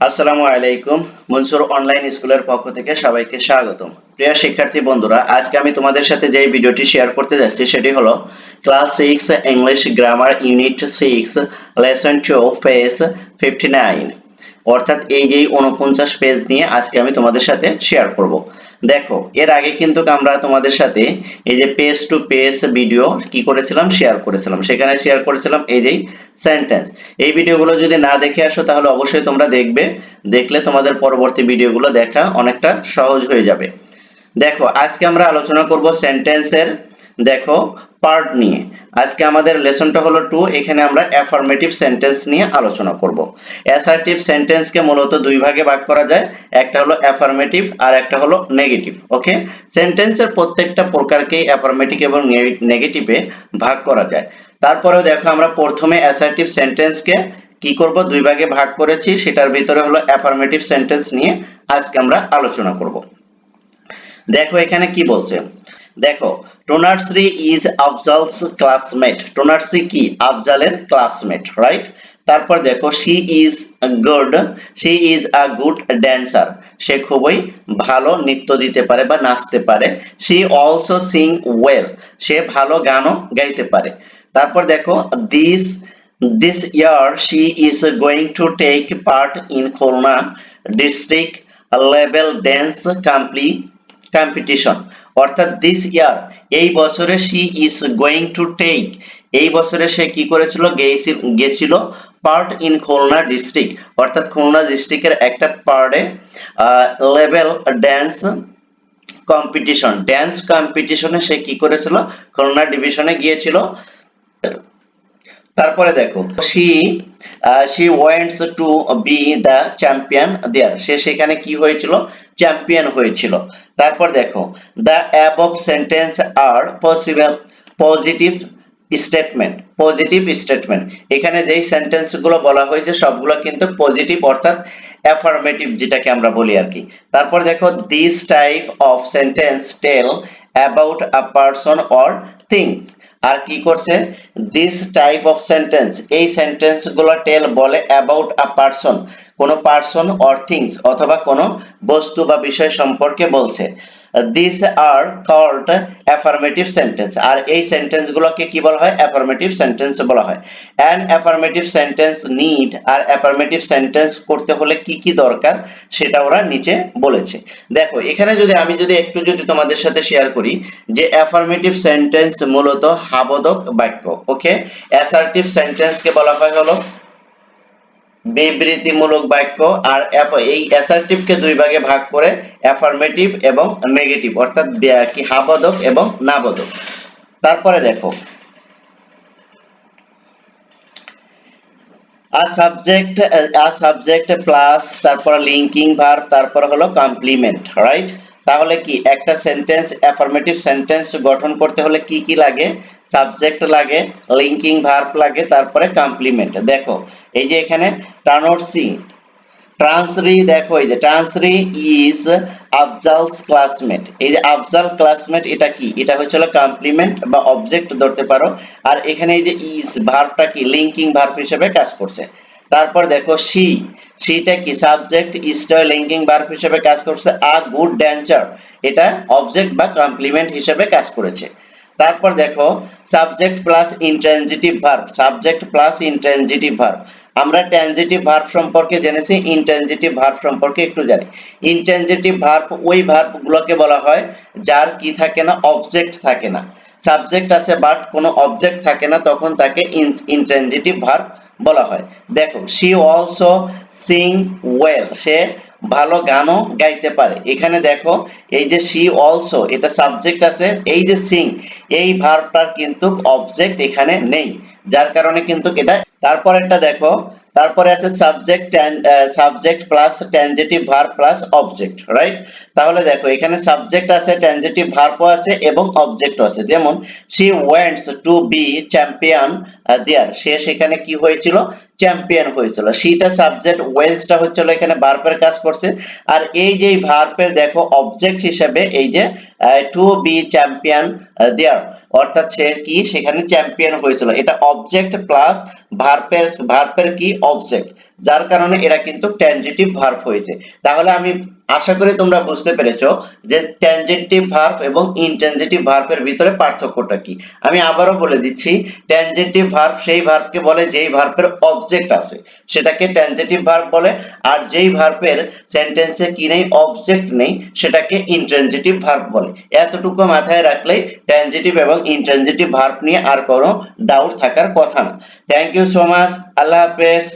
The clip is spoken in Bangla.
আসসালামু আলাইকুম। মনসুর অনলাইন স্কুলের পক্ষ থেকে সবাইকে স্বাগতম। প্রিয় শিক্ষার্থী বন্ধুরা, আজকে আমি তোমাদের সাথে যে ভিডিওটি শেয়ার করতে যাচ্ছি সেটি হলো class six English grammar unit six lesson two page fifty nine অর্থাৎ এই যে উনপঞ্চাশ পেজ নিয়ে আজকে আমি তোমাদের সাথে শেয়ার করব। দেখো, এর আগে কিন্তু আমরা তোমাদের সাথে এই যে পেজ টু পেজ ভিডিও কি করেছিলাম? শেয়ার করেছিলাম। সেখানে শেয়ার করেছিলাম এই যে সেন্টেন্স এই ভিডিওগুলো যদি না দেখে আসো, তাহলে অবশ্যই তোমরা দেখবে। দেখলে তোমাদের পরবর্তী ভিডিওগুলো দেখা অনেকটা সহজ হয়ে যাবে। দেখো, আজকে আমরা আলোচনা করব সেন্টেন্সের দেখো পার্ট নিয়ে। আজকে আমাদের লেসনটা হলো টু এখানে আমরা অ্যাফার্মেটিভ সেন্টেন্স নিয়ে আলোচনা করব। অ্যাসার্টিভ সেন্টেন্সকে মূলত দুই ভাগে ভাগ করা যায়, একটা হলো অ্যাফার্মেটিভ আর একটা হলো নেগেটিভ ওকে সেন্টেন্সের প্রত্যেকটা প্রকারকেই অ্যাফার্মেটিভ এবং নেগেটিভে ভাগ করা যায়। তারপরেও দেখো আমরা প্রথমে অ্যাসার্টিভ সেন্টেন্সকে কি করব? দুই ভাগে ভাগ করেছি, সেটার ভিতরে হলো অ্যাফার্মেটিভ সেন্টেন্স নিয়ে আজকে আমরা আলোচনা করব। দেখো এখানে কি বলছে? দেখো টোনার্সরি ইজ আফজালস ক্লাসমেট। টোনার্সি কি? আফজালের ক্লাসমেট রাইট তারপর দেখো she is good she is a good dancer. সে খুবই ভালো নৃত্য দিতে পারে বা নাচতে পারে। শি অলসো সিং ওয়েল, সে ভালো গানও গাইতে পারে। তারপর দেখো, this this year she is going to take part in Khulna district level dance কমপ্লি, competition. অর্থাৎ দিস ইয়ার এই বছরে she is going to take এই বছরে সে কি করেছিল? গেছিল পার্ট ইন খুলনা ডিস্ট্রিক্ট অর্থাৎ খুলনা ডিস্ট্রিক্টের একটা পার্টে লেভেল ড্যান্স কম্পিটিশন ড্যান্স কম্পিটিশনে সে কি করেছিল? খুলনা ডিভিশনে গিয়েছিল। তারপরে দেখো she she wents to be the champion there সে সেখানে কি হয়েছিল? চ্যাম্পিয়ন হয়েছিল। তারপর দেখো the above sentence are possible positive statement positive statement এখানে যেই সেন্টেন্সগুলো বলা হয়েছে, সবগুলো কিন্তু পজিটিভ অর্থাৎ অ্যাফার্মেটিভ যেটাকে আমরা বলি আর কি। তারপর দেখো this type of sentence tell about a person or things আর কি করছে? দিস টাইপ অফ সেন্টেন্স এই সেন্টেন্সগুলো টেল বলে অ্যাবাউট আ পারসন কোন পারসন অর থিংস অথবা কোন বস্তু বা বিষয় সম্পর্কে বলছে। This are called affirmative sentence আর এই সেন্টেন্স গুলোকে কি বলা হয়? অ্যাফার্মেটিভ সেন্টেন্স বলা হয়। অ্যান্ড অ্যাফার্মেটিভ সেন্টেন্স নিড আর অ্যাফার্মেটিভ সেন্টেন্স করতে হলে কি কি দরকার সেটা ওরা নিচে বলেছে। দেখো, এখানে যদি আমি যদি একটু যদি তোমাদের সাথে শেয়ার করি যে অ্যাফার্মেটিভ সেন্টেন্স মূলত হাবোধক বাক্য ওকে অ্যাসার্টিভ সেন্টেন্সকে বলা হয় হলো বিবৃতিমূলক বাক্য আর এই অ্যাসার্টিভকে দুই ভাগে ভাগ করে অ্যাফার্মেটিভ এবং নেগেটিভ অর্থাৎ কি এবং তারপরে দেখো। আ সাবজেক্ট সাবজেক্ট প্লাস তারপর লিঙ্কিং ভার্ব তারপর হলো কমপ্লিমেন্ট রাইট তাহলে কি একটা সেন্টেন্স অ্যাফার্মেটিভ সেন্টেন্স গঠন করতে হলে কি কি লাগে? সাবজেক্ট লাগে লিঙ্কিং ভার্ব লাগে, তারপরে কমপ্লিমেন্ট দেখো, এই যে এখানে টানোরসি ট্রান্সরি দেখো এই যে ট্রান্সরি ইজ আফজালস ক্লাসমেট এই যে আফজাল ক্লাসমেট এটা কি? এটা হচ্ছে কমপ্লিমেন্ট বা অবজেক্ট ধরতে পারো। আর এখানে এই যে ইজ ভার্বটা কি? লিঙ্কিং ভার্ব হিসেবে কাজ করছে। তারপর দেখো সি সিটা কি? সাবজেক্ট ইস্টয় লিঙ্কিং ভার্ব হিসেবে কাজ করছে। আ গুড ড্যান্সার এটা অবজেক্ট বা কমপ্লিমেন্ট হিসেবে কাজ করেছে। তারপর দেখো subject plus intransitive verb subject plus intransitive verb আমরা ট্রানজিটিভ ভার্ব সম্পর্কে জেনেছি ইনট্রানজিটিভ ভার্ব সম্পর্কে একটু জানি। ইনট্রানজিটিভ ভার্ব ওই ভার্ব গুলোকে বলা হয়, যার কি থাকে না অবজেক্ট থাকে না। সাবজেক্ট আছে বাট কোনো অবজেক্ট থাকে না, তখন তাকে ইনট্রানজিটিভ ভার্ব বলা হয়। দেখো সি অলসো সিং ওয়েল সে ভালো গানও গাইতে পারে। এখানে দেখো, এই যে সি অলসো এটা সাবজেক্ট আছে, এই যে সিং এই ভার্বটার কিন্তু অবজেক্ট এখানে নেই। যার কারণে কিন্তু এটা তারপর একটা দেখো তারপরে আছে subject subject plus transitive verb plus object right তাহলে দেখো, এখানে সাবজেক্ট আছে ট্যানজেটিভ ভার্বও আছে এবং অবজেক্টও আছে। যেমন she wents to be champion there সে সেখানে কি হয়েছিল? চ্যাম্পিয়ন হয়েছিল। সিটা সাবজেক্ট ওয়েলসটা হচ্ছিল এখানে ভার্বের কাজ করছে। আর এই যে ভার্বের দেখো অবজেক্ট হিসেবে এই যে টু বি চ্যাম্পিয়ন দেয়ার অর্থাৎ সে কি? সেখানে চ্যাম্পিয়ন হয়েছিল। এটা অবজেক্ট প্লাস ভার্বের ভার্বের কি? অবজেক্ট যার কারণে এরা কিন্তু ট্যানজিটিভ ভার্ব হয়েছে। তাহলে আমি আশা করি তোমরা বুঝতে পেরেছ যে ট্যানজেন্টিভ ভার্ব এবং ইনট্যানজেন্টিভ ভার্বের ভিতরে পার্থক্যটা কি। আমি আবারও বলে দিচ্ছি ট্যানজেন্টিভ ভার্ব সেই ভার্বকে বলে যেই ভার্বের অবজেক্ট আছে। সেটাকে ট্যানজেন্টিভ ভার্ব বলে, আর যেই ভার্বের সেন্টেন্সে কি নেই অবজেক্ট নেই, সেটাকে ইনট্রানজিটিভ ভার্ব বলে। এতটুকু মাথায় রাখলেই ট্যানজেটিভ এবং ইনট্রানজিটিভ ভার্ব নিয়ে আর কোনো ডাউট থাকার কথা না। থ্যাংক ইউ সো মাচ আল্লাহ হাফেজ।